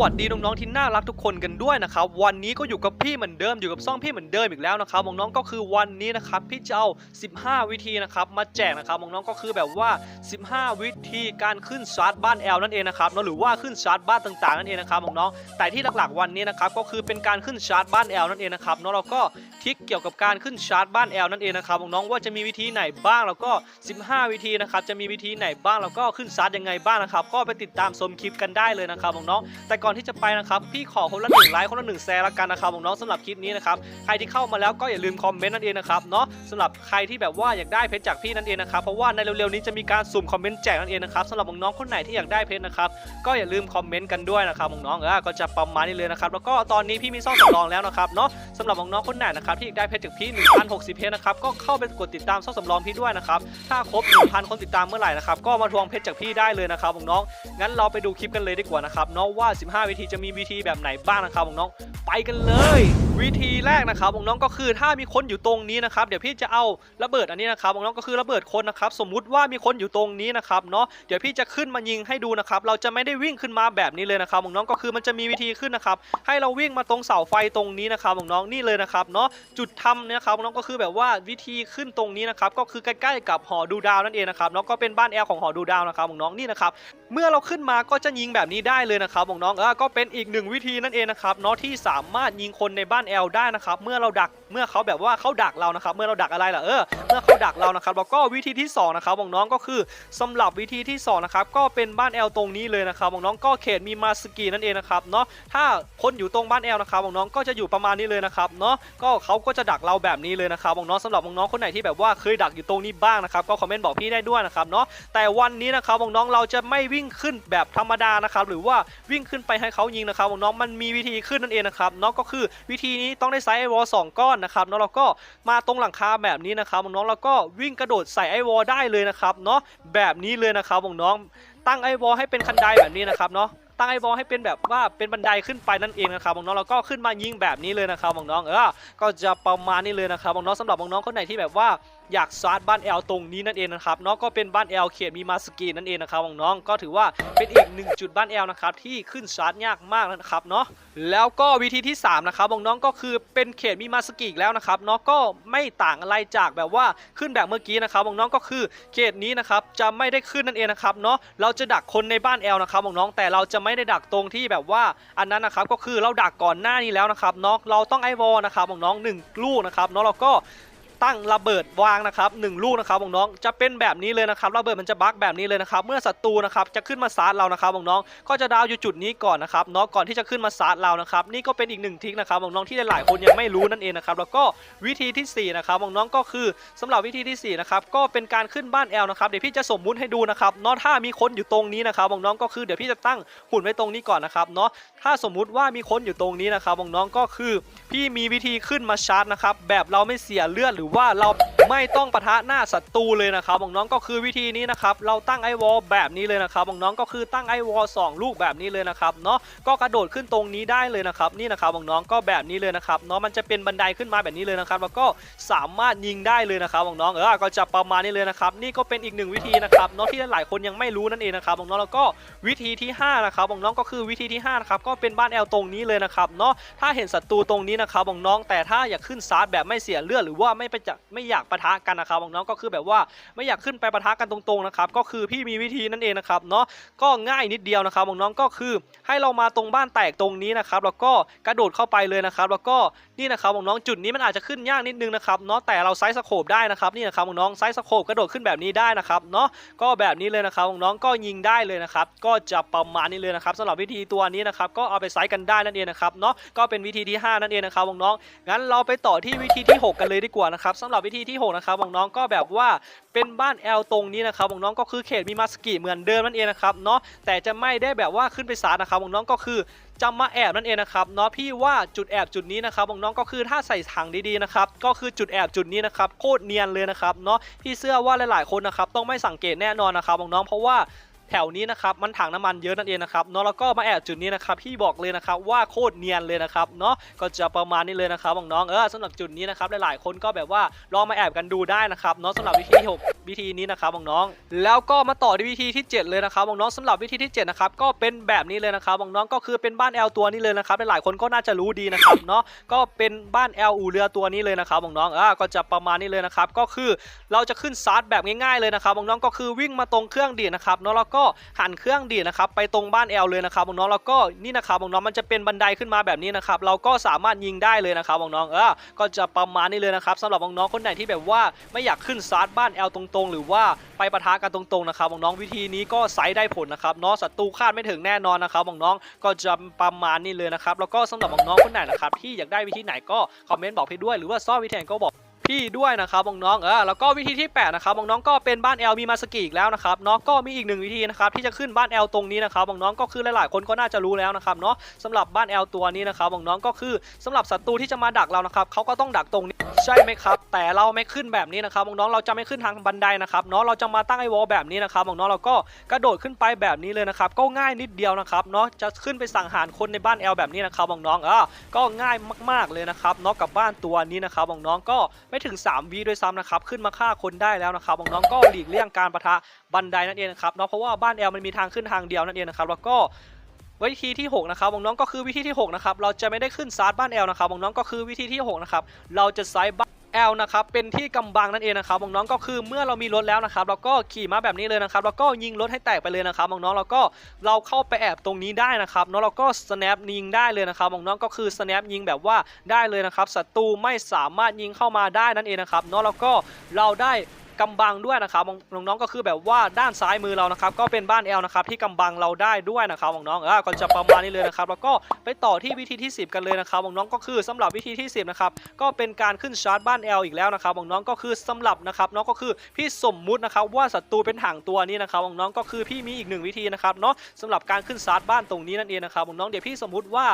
วัสดีน้องๆที่น่ารักทุกคนกันด้วยนะครับวันนี้ก็อยู่กับพี่เหมือนเดิมอยู่กับซ่องพี่เหมือนเดิมอีกแล้วนะครับน้องๆก็คือวันนี้นะครับพี่จะเอา 15 วิธีนะครับมาแจกนะครับน้องๆก็คือแบบว่า 15 วิธีการขึ้นชาร์จบ้านแอลนั่นเองนะครับเนอะหรือว่าขึ้นชาร์จบ้านต่างๆนั่นเองนะครับน้องๆแต่ที่หลักๆวันนี้นะครับก็คือเป็นการขึ้นชาร์จบ้านแอลนั่นเองนะครับเนอะเราก็ทิกเกี่ยวกับการขึ้นชาร์จบ้านแอลนั่นเองนะครับน้องๆว่าจะมีวิธีไหนบ้างแล้วก็ 15 วิธีนะครับจะมีวิธีไหนบ้างแล้วก็ขึ้นชาร์จยังไงบ้างนะครับก็ไปติดตามชมคลิปกันได้เลยนะครับน้องๆแต่ก่อนที่จะไปนะครับพี่ขอคนละหนึ่งไลค์คนละหนึ่งแชร์ละกันนะครับน้องสำหรับคลิปนี้นะครับใครที่เข้ามาแล้วก็อย่าลืมคอมเมนต์นั่นเองนะครับเนาะสำหรับใครที่แบบว่าอยากได้เพชรจากพี่นั่นเองนะครับเพราะว่าในเร็วๆนี้จะมีการสุ่มคอมเมนต์แจกนั่นเองนะครับสำหรับน้องคนไหนที่อยากได้เพชรนะครับก็อย่าลืมคอมเมนต์กันด้วยนะครับน้องเออก็จะประมาณนี้เลยนะครับแล้วก็ตอนนี้พี่มีซ่องสำรองแล้วนะครับเนาะสำหรับน้องคนไหนนะครับที่อยากได้เพชรจากพี่1,060เพชรนะครับก็เข้าไปกดติดตามซ่องสำรองพี่ด้วยนะครับถ้าครบ1,000คนติดตามเมื่อไหร่นะครับก็มาทวงเพชรจากพี่ได้เลยนะครับน้องงั้นเราไปดูคลิปกันเลยดีกว่านะครับเนาะว่า5 วิธีจะมีวิธีแบบไหนบ้างนะครับน้องๆไปกันเลย วิธีแรกนะครับน้องๆก็คือถ้ามีคนอยู่ตรงนี้นะครับเดี๋ยวพี่จะเอาระเบิดอันนี้นะครับน้องๆก็คือระเบิดคนนะครับสมมุติว่ามีคนอยู่ตรงนี้นะครับเนาะเดี๋ยวพี่จะขึ้นมายิงให้ดูนะครับเราจะไม่ได้วิ่งขึ้นมาแบบนี้เลยนะครับน้องๆก็คือมันจะมีวิธีขึ้นนะครับให้เราวิ่งมาตรงเสาไฟตรงนี้นะครับน้องๆนี่เลยนะครับเนาะจุดทำเนี่ยครับน้องก็คือแบบว่าวิธีขึ้นตรงนี้นะครับก็คือใกล้ๆกับหอดูดาวนั่นเองนะครับเนาะก็เป็นบ้านแอลของหอดูดาวนะครับน้องๆนี่นะครับเมื่อเราขึ้นมาก็จะยิงแบบนี้ได้เลยนะครับน้องๆเออก็เป็นอีกหนึ่งวิธีนั่นเองนะครับเนาะที่สามารถยิงคนในบ้านแอลได้นะครับเมื่อเราดักเมื่อเขาแบบว่าเขาดักเรานะครับเมื่อเราดักอะไรล่ะเออเมื่อเขาดักเรานะครับแล้วก็วิธีที่สองนะครับน้องๆก็คือสำหรับวิธีที่สองนะครับก็เป็นบ้านแอลตรงนี้เลยนะครับน้องๆก็เขตมีมาสกีนั่นเองนะครับเนาะถ้าคนอยู่ตรงบ้านแอลนะครับน้องๆก็จะอยู่ประมาณนี้เลยนะครับเนาะก็เขาก็จะดักเราแบบนี้เลยนะครับน้องๆสำหรับน้องๆคนไหนที่แบบว่าเคยดักอยู่ตรงนี้บ้างนะครับก็คอมเมนต์บอกพี่ได้ด้วยนะครับเนาะแต่วันนี้นะครับน้องๆเราจะไม่วิ่ิ่งขึ้นแบบธรรมดานะครับหรือว่าวิ่งขึ้นไปให้เขายิงนะครับน้องมันมีวิธีขึ้นนั่นเองนะครับเนาะก็คือวิธีนี้ต้องได้ไซส์ไอวอลสองก้อนนะครับเนาะเราก็มาตรงหลังคาแบบนี้นะครับน้องๆแล้วก็วิ่งกระโดดใส่ไอวอลได้เลยนะครับเนาะแบบนี้เลยนะครับน้องตั้งไอวอลให้เป็นคันไดแบบนี้นะครับเนาะตั้งไอ้บอลให้เป็นแบบว่าเป็นบันไดขึ้นไปนั่นเองนะครับบางน้องๆแล้วก็ขึ้นมายิงแบบนี้เลยนะครับบางน้องเออก็จะประมาณนี้เลยนะครับบางน้องสำหรับบางน้องคนไหนที่แบบว่า อยากซาร์จบ้านแอลตรงนี้นั่นเองนะครับเนาะก็เป็นบ้านแอลเขตมีมาสกีนั่นเองนะครับน้องก็ถือว่าเป็นอีกหนึ่งจุดบ้านแอลนะครับที่ขึ้นชาร์จยากมากนะครับเนาะแล้วก็วิธีที่สามนะครับน้องก็คือเป็นเขตมีมาสกีอีกแล้วนะครับเนาะก็ไม่ต่างอะไรจากแบบว่าขึ้นแบบเมื่อกี้นะครับน้องก็คือเขตนี้นะครับจะไม่ได้ขึ้นนั่นเองนะครับเนาะเราจะดักคนในบ้านแอลนะครับน้องแต่เราจะไม่ได้ดักตรงที่แบบว่าอันนั้นนะครับก็คือเราดักก่อนหน้านี้แล้วนะครับเนาะเราต้องไอวอลนะครับน้องหนึ่งลูกนะครับเนาะเราก็ ตั้งระเบิดวางนะครับหนึ่งลูกนะครับน้องจะเป็นแบบนี้เลยนะครับระเบิดมันจะบั๊กแบบนี้เลยนะครับเมื่อศัตรูนะครับจะขึ้นมาซาร์เรานะครับน้องก็จะดาวอยู่จุดนี้ก่อนนะครับเนาะก่อนที่จะขึ้นมาซาร์เรานะครับนี่ก็เป็นอีกหนึ่งทริคนะครับน้องที่หลายๆคนยังไม่รู้นั่นเองนะครับแล้วก็วิธีที่สี่นะครับน้องก็คือสำหรับวิธีที่สี่นะครับก็เป็นการขึ้นบ้านแอลนะครับเดี๋ยวพี่จะสมมุติให้ดูนะครับเนาะถ้ามีคนอยู่ตรงนี้นะครับน้องก็คือเดี๋ยวพี่จะตั้งหุ่นไว้ตรงนี้ก่อนนะครับเนาะถ้าสมมุติว่ามีคนอยู่ตรงนี้นะครับน้องก็คือ พี่มีวิธีขึ้นมาชาร์จนะครับแบบเราไม่เสียเลือดหรือว่าเรา ไม่ต้องปะทะหน้าศัตรูเลยนะครับของน้องก็คือวิธีนี้นะครับเราตั้งไอวอลแบบนี้เลยนะครับของน้องก็คือตั้งไอวอลสองลูกแบบนี้เลยนะครับเนาะก็กระโดดขึ้นตรงนี้ได้เลยนะครับนี่นะครับของน้องก็แบบนี้เลยนะครับเนาะมันจะเป็นบันไดขึ้นมาแบบนี้เลยนะครับแล้วก็สามารถยิงได้เลยนะครับของน้องเออก็จะประมาณนี้เลยนะครับนี่ก็เป็นอีกหนึ่งวิธีนะครับเนาะที่หลายคนยังไม่รู้นั่นเองนะครับของน้องแล้วก็วิธีที่ห้านะครับของน้องก็คือวิธีที่ห้านะครับก็เป็นบ้านแอลตรงนี้เลยนะครับเนาะถ้าเห็นศัตรูตรงนี้นะครับน้องแต่ถ้าอยากขึ้นซาร์แบบไม่เสียเลือดหรือว่าไม่ไปจะไม่อยากปะทะกันนะครับน้องก็คือแบบว่าไม่อยากขึ้นไปปะทะกันตรงๆนะครับก็คือพี่มีวิธีนั่นเองนะครับเนาะก็ง่ายนิดเดียวนะครับน้องก็คือให้เรามาตรงบ้านแตกตรงนี้นะครับแล้วก็กระโดดเข้าไปเลยนะครับ แล้วก็นี่นะครับน้องจุดนี้มันอาจจะขึ้นยากนิดนึงนะครับเนาะแต่เราไซส์สโคปได้นะครับนี่นะครับน้องไซส์สโคปกระโดดขึ้นแบบนี้ได้นะครับเนาะก็แบบนี้เลยนะครับน้องก็ยิงได้เลยนะครับก็จะประมาณนี้เลยนะครับสำหรับวิธีตัวนี้นะครับก็เอาไปไซส์กันได้นั่นเองนะครับเนาะก็เป็นวิธีที่ห้านั่นเองนะครับน้องงั้นเราไปต่อที่วิธีที่หกกันเลยดีกว่านะครับสำหรับวิธีที่6นะครับน้องๆก็แบบว่าเป็นบ้านแอลตรงนี้นะครับน้องๆก็คือเขตมีมาสกิเหมือนเดิมนั่นเองนะครับเนาะแต่จะไม่ได้แบบว่าขึ้นไปศาลนะครับน้องๆก็คือจะมาแอบนั่นเองนะครับเนาะพี่ว่าจุดแอบจุดนี้นะครับน้องๆก็คือถ้าใส่ถังดีๆนะครับก็คือจุดแอบจุดนี้นะครับโคตรเนียนเลยนะครับเนาะพี่เชื่อว่าหลายๆคนนะครับต้องไม่สังเกตแน่นอนนะครับน้องๆเพราะว่า แถวนี้นะครับมันถังน้ำมันเยอะนั่นเองนะครับเนาะแล้วก็มาแอบจุดนี้นะครับพี่บอกเลยนะครับว่าโคตรเนียนเลยนะครับเนาะก็จะประมาณนี้เลยนะครับน้องๆเออสำหรับจุดนี้นะครับหลายๆคนก็แบบว่าลองมาแอบกันดูได้นะครับเนาะสำหรับวิธีที่หกวิธีนี้นะครับน้องๆแล้วก็มาต่อที่วิธีที่ 7 เลยนะครับน้องๆสำหรับวิธีที่7นะครับก็เป็นแบบนี้เลยนะครับน้องๆก็คือเป็นบ้านแอลตัวนี้เลยนะครับหลายๆคนก็น่าจะรู้ดีนะครับเนาะก็เป็นบ้านแอลอูเรือตัวนี้เลยนะครับน้องๆอ่าก็จะประมาณนี้เลยนะครับก็คือเราจะขึ้นซาร์ทแบบง่ายๆเลยนะครับน้องๆก็คือวิ่งมาตรงเครื่องดีนะครับเนาะแล้วกหันเครื่องดีนะครับไปตรงบ้านแอลเลยนะครับน้องแล้วก็นี่นะครับน้องมันจะเป็นบันไดขึ้นมาแบบนี้นะครับเราก็สามารถยิงได้เลยนะครับน้องเออก็จะประมาณนี้เลยนะครับสำหรับน้องคนไหนที่แบบว่าไม่อยากขึ้นซาร์ทบ้านแอลตรงๆ หรือว่าไปปะทะกันตรงๆนะครับน้องวิธีนี้ก็ไซส์ได้ผลนะครับเนาะศัตรูคาดไม่ถึงแน่นอนนะครับน้องก็จะประมาณนี้เลยนะครับแล้วก็สำหรับน้องคนไหนนะครับที่อยากได้วิธีไหนก็คอมเมนต์บอกพี่ด้วย หรือว่าซ่อนวิธีไหนก็บอก พี่ด้วยนะครับน้องๆเออแล้วก็วิธีที่8นะครับน้องๆก็เป็นบ้าน L มีมาสกีอีกแล้วนะครับเนาะก็มีอีกหนึ่งวิธีนะครับที่จะขึ้นบ้าน L ตรงนี้นะครับน้องๆก็คือหลายๆคนก็น่าจะรู้แล้วนะครับเนาะสำหรับบ้าน L ตัวนี้นะครับน้องๆก็คือสำหรับศัตรูที่จะมาดักเรานะครับเขาก็ต้องดักตรงนี้ใช่ไหมครับแต่เราไม่ขึ้นแบบนี้นะครับน้องๆเราจะไม่ขึ้นทางบันไดนะครับเนาะเราจะมาตั้งไอ้วอลแบบนี้นะครับน้องๆเราก็กระโดดขึ้นไปแบบนี้เลยนะครับก็ง่ายนิดเดียวนะครับเนาะจะขึ้นไปสังหารคนในบ้าน L แบบนี้นะครับน้องๆเออก็ง่ายมากๆเลยนะครับเนาะกับบ้านตัวนี้นะครับน้องๆก็ไม่ถึง3วิด้วยซ้ำนะครับขึ้นมาฆ่าคนได้แล้วนะครับน้องก็หลีกเลี่ยงการประทะบันไดนั่นเองนะครับเนาะเพราะว่าบ้านเอลมันมีทางขึ้นทางเดียวนั่นเองนะครับแล้วก็วิธีที่6นะครับน้องก็คือวิธีที่6นะครับเราจะไม่ได้ขึ้นซาร์บ้านเอลนะครับน้องก็คือวิธีที่6นะครับเราจะไซส์บ้าน L นะครับเป็นที่กำบังนั่นเองนะครับน้องๆก็คือเมื่อเรามีรถแล้วนะครับเราก็ขี่มาแบบนี้เลยนะครับแล้วก็ยิงรถให้แตกไปเลยนะครับน้องๆแล้วก็เราเข้าไปแอบตรงนี้ได้นะครับเนาะเราก็ snap ยิงได้เลยนะครับน้องๆก็คือ snap ยิงแบบว่าได้เลยนะครับศัตรูไม่สามารถยิงเข้ามาได้นั่นเองนะครับเนาะแล้วก็เราได้ กำบังด้วยนะครับน้องๆก็คือแบบว่าด้านซ้ายมือเรานะครับก็เป็นบ้านแอลนะครับที่กำบังเราได้ด้วยนะครับน้องๆก็จะประมาณนี้เลยนะครับแล้วก็ไปต่อที่วิธีที่ 10 กันเลยนะครับน้องๆก็คือสำหรับวิธีที่ 10นะครับก็เป็นการขึ้นชาร์จบ้านแอลอีกแล้วนะครับน้องๆก็คือสำหรับนะครับน้องก็คือพี่สมมุตินะครับว่าศัตรูเป็นถังตัวนี้นะครับน้องๆก็คือพี่มีอีกหนึ่งวิธีนะครับเนาะสำหรับการขึ้นชาร์จบ้านตรงนี้นั่นเองนะครับน้องๆเดี๋ยวพี่สมมุติว่า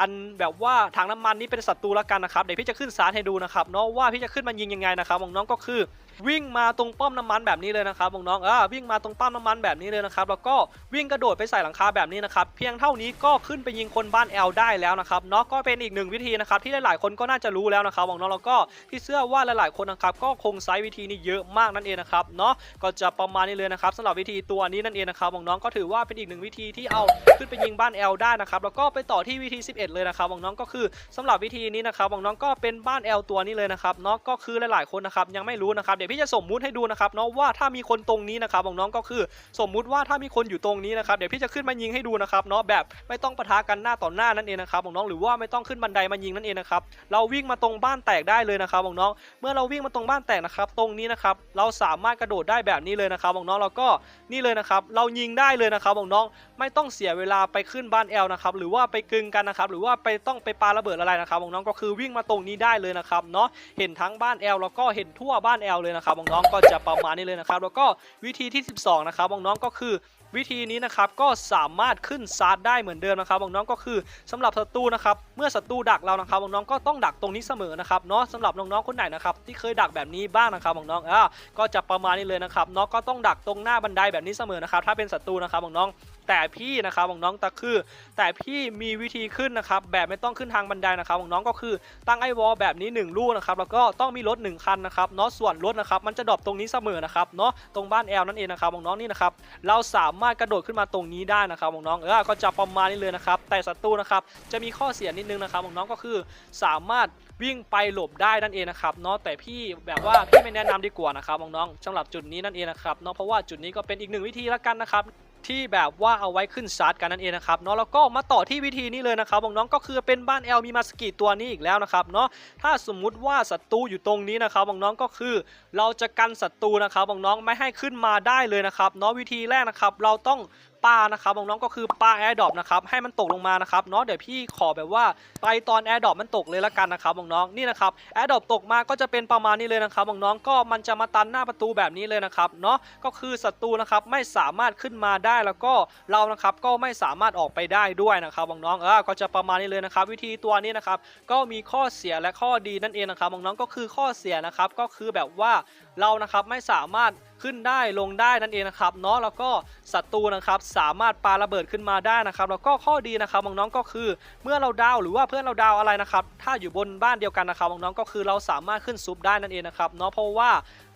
อันแบบว่าถังน้ำมันนี้เป็นศัตรูแล้วกันนะครับเดี๋ยวพี่จะขึ้นสารให้ดูนะครับเนาะว่าพี่จะขึ้นมันยิงยังไงนะครับน้องก็คือวิ่งมาตรงป้อมน้ำมันแบบนี้เลยนะครับน้องอ่าวิ่งมาตรงป้อมน้ำมันแบบนี้เลยนะครับแล้วก็วิ่งกระโดดไปใส่หลังคาแบบนี้นะครับเพียงเท่านี้ก็ขึ้นไปยิงคนบ้านแอลได้แล้วนะครับเนาะก็เป็นอีกหนึ่งวิธีนะครับที่หลายๆคนก็น่าจะรู้แล้วนะครับน้องแล้วก็ที่เชื่อว่าหลายๆคนนะครับก็คงใช้วิธีนี้เยอะมากนั่นเองนะครับเนาะก็จะประมาณนี้เลยนะครับสำหรับวิธีตัวนี้นั่นเองนะครับน้องก็ถือว่าเป็นอีกหนึ่งวิธีที่เอาขึ้นไปยิงบ้านแอลได้นะครับแล้วก็ไปต่อที่วิธี11เลยนะครับบางน้องก็คือสำหรับวิธีนี้นะครับบางน้องก็เป็นบ้านแอลตัวนี้เลยนะครับเนาะก็คือหลายๆคนนะครับยังไม่รู้นะครับเดี๋ยวพี่จะสมมุติให้ดูนะครับเนาะว่าถ้ามีคนตรงนี้นะครับบางน้องก็คือสมมุติว่าถ้ามีคนอยู่ตรงนี้นะครับเดี๋ยวพี่จะขึ้นมายิงให้ดูนะครับเนาะแบบไม่ต้องปะทะกันหน้าต่อหน้านั่นเองนะครับบางน้องหรือว่าไม่ต้องขึ้นบันไดมายิงนั่นเองนะครับเราวิ่งมาตรงบ้านแตกได้เลยนะครับบางน้องเมื่อเราวิ่งมาตรงบ้านแตกนะครับตรงนี้นะครับเราสามารถกระโดดได้แบบนี้เลยนะครับน้องเราก็นี่เลยนะครับเรายิงได้เลยนะครับน้องไม่ต้องเสียเวลาไปขึ้นบ้านแอลนะครับหรือว่าไปกึงกันนะครับหรือว่าไปต้องไปปาระเบิดอะไรนะครับน้องๆก็คือวิ่งมาตรงนี้ได้เลยนะครับเนาะเห็นทั้งบ้านแอลแล้วก็เห็นทั่วบ้านแอลเลยนะครับน้องๆก็จะประมาณนี้เลยนะครับแล้วก็วิธีที่ 12 นะครับน้องๆก็คือวิธีนี้นะครับก็สามารถขึ้นซาร์ได้เหมือนเดิมนะครับน้องๆก็คือสำหรับศัตรูนะครับเมื่อศัตรูดักเรานะครับน้องๆก็ต้องดักตรงนี้เสมอนะครับเนาะสำหรับน้องๆคนไหนนะครับที่เคยดักแบบนี้บ้างนะครับน้องๆอ่าก็จะประมาณนี้เลยนะครับเนาะก็ต้องดักตรงหน้าบันไดแบบนี้เสมอนะครับถ้าเป็นศัตรูนะครับน้องๆ แต่พี่นะครับน้องแต่คือ แต่พี่มีวิธีขึ้นนะครับแบบไม่ต้องขึ้นทางบันไดนะครับน้องก็คือตั้งไอวอลแบบนี้ 1 ลูกนะครับแล้วก็ต้องมีรถ 1 คันนะครับเนาะส่วนรถนะครับมันจะดรอปตรงนี้เสมอนะครับเนาะตรงบ้านแอลนั่นเองนะครับน้องนี่นะครับเราสามารถกระโดดขึ้นมาตรงนี้ได้นะครับน้องเออก็จะประมาณนี้เลยนะครับแต่ศัตรูนะครับจะมีข้อเสียนิดนึงนะครับน้องก็คือสามารถวิ่งไปหลบได้นั่นเองนะครับเนาะแต่พี่แบบว่าพี่ไม่แนะนำดีกว่านะครับน้องๆสำหรับจุดนี้นั่นเองนะครับเนาะเพราะว่าจุดนี้ก็เป็นอีกหนึ่งวิธีละกันนะครับ ที่แบบว่าเอาไว้ขึ้นชาร์จกันนั่นเองนะครับเนาะแล้วก็มาต่อที่วิธีนี้เลยนะครับน้องๆก็คือเป็นบ้านแอลมีมาสกีตัวนี้อีกแล้วนะครับเนาะถ้าสมมุติว่าศัตรูอยู่ตรงนี้นะครับน้องๆก็คือ เราจะกันศัตรูนะครับน้องๆไม่ให้ขึ้นมาได้เลยนะครับเนาะวิธีแรกนะครับเราต้อง ปานะครับน้องๆก็คือปาแอร์ดรอปนะครับให้มันตกลงมานะครับเนาะเดี๋ยวพี่ขอแบบว่าไปตอนแอร์ดรอปมันตกเลยละกันนะครับน้องๆนี่นะครับแอร์ดรอปตกมาก็จะเป็นประมาณนี้เลยนะครับน้องๆก็มันจะมาตันหน้าประตูแบบนี้เลยนะครับเนาะก็คือศัตรูนะครับไม่สามารถขึ้นมาได้แล้วก็เรานะครับก็ไม่สามารถออกไปได้ด้วยนะครับน้องๆเออก็จะประมาณนี้เลยนะครับ วิธีตัวนี้นะครับก็มีข้อเสียและข้อดีนั่นเองนะครับน้องๆก็คือข้อเสียนะครับก็คือแบบว่าเรานะครับไม่สามารถขึ้นได้ลงได้นั่นเองนะครับเนาะแล้วก็ศัตรูนะครับสามารถปาระเบิดขึ้นมาได้นะครับแล้วก็ข้อดีนะครับน้องๆก็คือเมื่อเราดาวหรือว่าเพื่อนเราดาวอะไรนะครับถ้าอยู่บนบ้านเดียวกันนะครับน้องๆก็คือเราสามารถขึ้นซุปได้นั่นเองนะครับเนาะเพราะว่า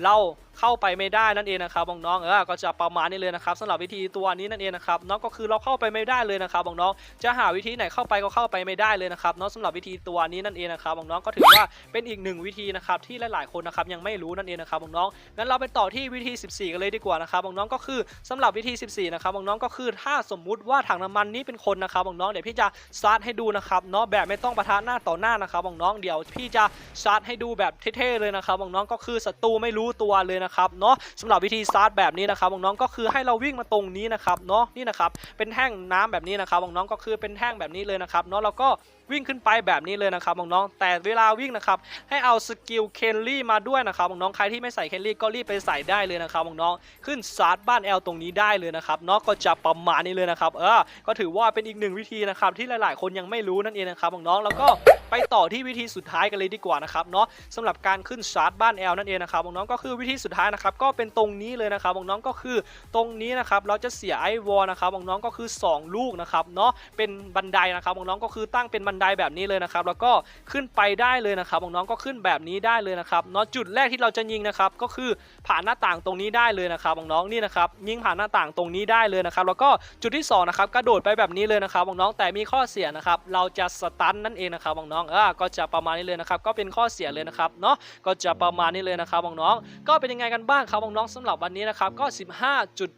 เราเข้าไปไม่ได้นั่นเองนะครับน้องๆเออก็จะประมาณนี้เลยนะครับสำหรับวิธีตัวนี้นั่นเองนะครับเนาะก็คือเราเข้าไปไม่ได้เลยนะครับน้องๆจะหาวิธีไหนเข้าไปก็เข้าไปไม่ได้เลยนะครับเนาะสำหรับวิธีตัวนี้นั่นเองนะครับน้องก็ถือว่าเป็นอีกหนึ่งวิธีนะครับที่หลายๆคนนะครับยังไม่รู้นั่นเองนะครับน้องงั้นเราไปต่อที่วิธีธี 14 กันเลยดีกว่านะครับน้องก็คือสำหรับวิธี 14 นะครับน้องก็คือถ้าสมมุติว่าถังน้ำมันนี้เป็นคนนะครับน้องเดี๋ยวพี่จะซาร์ให้ดูนะครับเนาะแบบไม่ต้องประทะหน้าต่อหน้านะครับน้องเดี๋ยวพี่จะซาร์ให้ดูแบบเท่ๆเลยนะครับน้องก็คือศัตรูไม่รู้ตัวเลยนะครับเนาะสำหรับวิธีซาร์แบบนี้นะครับน้องก็คือให้เราวิ่งมาตรงนี้นะครับเนาะนี่นะครับเป็นแท่งน้ำแบบนี้นะครับน้องก็คือเป็นแท่งแบบนี้เลยนะครับเนาะแล้วก็ วิ่งขึ้นไปแบบนี้เลยนะครับน้องๆแต่เวลาวิ่งนะครับให้เอาสกิลเคนลี่มาด้วยนะครับน้องๆใครที่ไม่ใส่เคนลี่ก็รีบไปใส่ได้เลยนะครับน้องๆขึ้นซาร์บ้านแอลตรงนี้ได้เลยนะครับเนาะก็จะประมาณนี้เลยนะครับเออก็ถือว่าเป็นอีกหนึ่งวิธีนะครับที่หลายๆ คนยังไม่รู้นั่นเองนะครับน้องๆแล้วก็ไปต่อที่วิธีสุดท้ายกันเลยดีกว่านะครับเนาะสำหรับการขึ้นชาร์จบ้านแอลนั่นเองนะครับน้องๆก็คือวิธีสุดท้ายนะครับก็เป็นตรงนี้เลยนะครับน้องๆก็คือตรงนี้นะครับเราจะเสียไอวอลนะครับน้องๆก็คือ 2 ลูกนะครับเนาะเป็นบันไดนะครับน้องๆก็คือตั้งเป็นบันไดแบบนี้เลยนะครับแล้วก็ขึ้นไปได้เลยนะครับน้องๆก็ขึ้นแบบนี้ได้เลยนะครับเนาะจุดแรกที่เราจะยิงนะครับก็คือผ่านหน้าต่างตรงนี้ได้เลยนะครับน้องๆนี่นะครับยิงผ่านหน้าต่างตรงนี้ได้เลยนะครับแล้วก็จุดที่สองนะครับกระโดดไปแบบนี้เลยนะครับน้องๆแต่มีข้อเสียนะครับเราจะสตันนั่นเองนะครับน้องๆเออก็จะประมาณนี้เลยนะครับก็เป็นข้อเสียเลยนะครับเนาะก็จะประมาณนี้เลยนะครับน้องๆก็เป็นยังไงกันบ้างครับน้องๆสำหรับวันนี้นะครับก็ 15จุด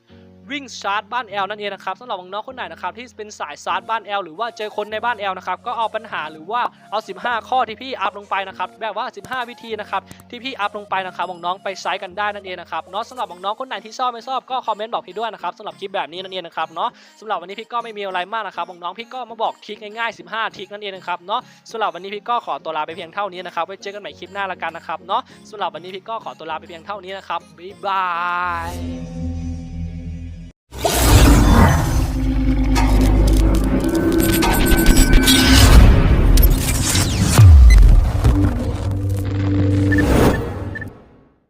วิ่งชาร์จบ้านแอลนั่นเองนะครับสำหรับน้องคนไหนนะครับที่เป็นสายชาร์จบ้านแอลหรือว่าเจอคนในบ้านแอลนะครับก็เอาปัญหาหรือว่าเอา 15 ข้อที่พี่อัพลงไปนะครับแบบว่า 15 วิธีนะครับที่พี่อัพลงไปนะครับน้องๆไปใช้กันได้นั่นเองนะครับเนาะสำหรับน้องๆคนไหนที่ชอบไม่ชอบก็คอมเมนต์บอกพี่ด้วยนะครับสำหรับคลิปแบบนี้นั่นเองนะครับเนาะสำหรับวันนี้พี่ก็ไม่มีอะไรมากนะครับน้องๆพี่ก็มาบอกทริคง่ายๆ 15ทริคนั่นเองนะครับเนาะสำหรับวันนี้พี่ก็ขอตัวลาไปเพียงเท่านี้นะครับไว้เจอกันใหม่คลิปหน้าละกันนะครับเนาะสำหรับวันนี้พี่ก็ขอตัวลาไปเพียงเท่านี้นะครับบ๊ายบาย